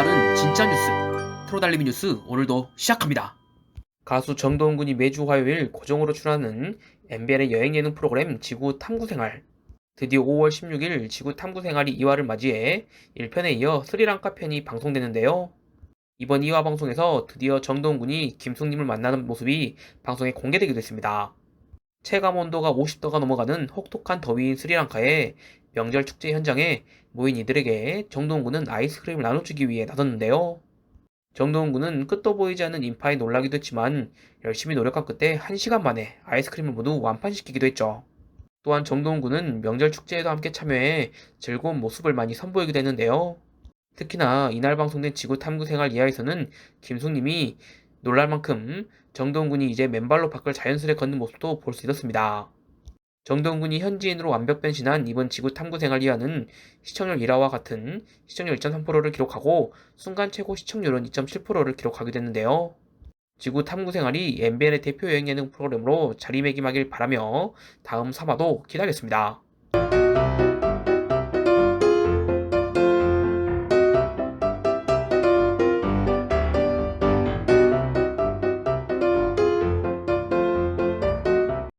빠른 진짜 뉴스 프로달리미 뉴스 오늘도 시작합니다. 가수 정도훈 군이 매주 화요일 고정으로 출연하는 MBN의 여행 예능 프로그램 지구 탐구생활 드디어 5월 16일 지구 탐구생활이 2화를 맞이해 1편에 이어 스리랑카 편이 방송되는데요. 이번 2화 방송에서 드디어 정도훈 군이 김숙님을 만나는 모습이 방송에 공개되기도 했습니다. 체감 온도가 50도가 넘어가는 혹독한 더위인 스리랑카에 명절 축제 현장에 모인 이들에게 정동훈 군은 아이스크림을 나눠주기 위해 나섰는데요. 정동훈 군은 끝도 보이지 않는 인파에 놀라기도 했지만 열심히 노력한 끝에 1시간 만에 아이스크림을 모두 완판시키기도 했죠. 또한 정동훈 군은 명절 축제에도 함께 참여해 즐거운 모습을 많이 선보이기도 했는데요. 특히나 이날 방송된 지구 탐구 생활 이하에서는 김숙님이 놀랄 만큼 정동훈 군이 이제 맨발로 밖을 자연스레 걷는 모습도 볼 수 있었습니다. 정동훈 군이 현지인으로 완벽 변신한 이번 지구 탐구 생활 이하는 시청률 1화와 같은 시청률 1.3%를 기록하고 순간 최고 시청률은 2.7%를 기록하게 됐는데요. 지구 탐구 생활이 MBN의 대표 여행 예능 프로그램으로 자리매김하길 바라며 다음 3화도 기다렸습니다.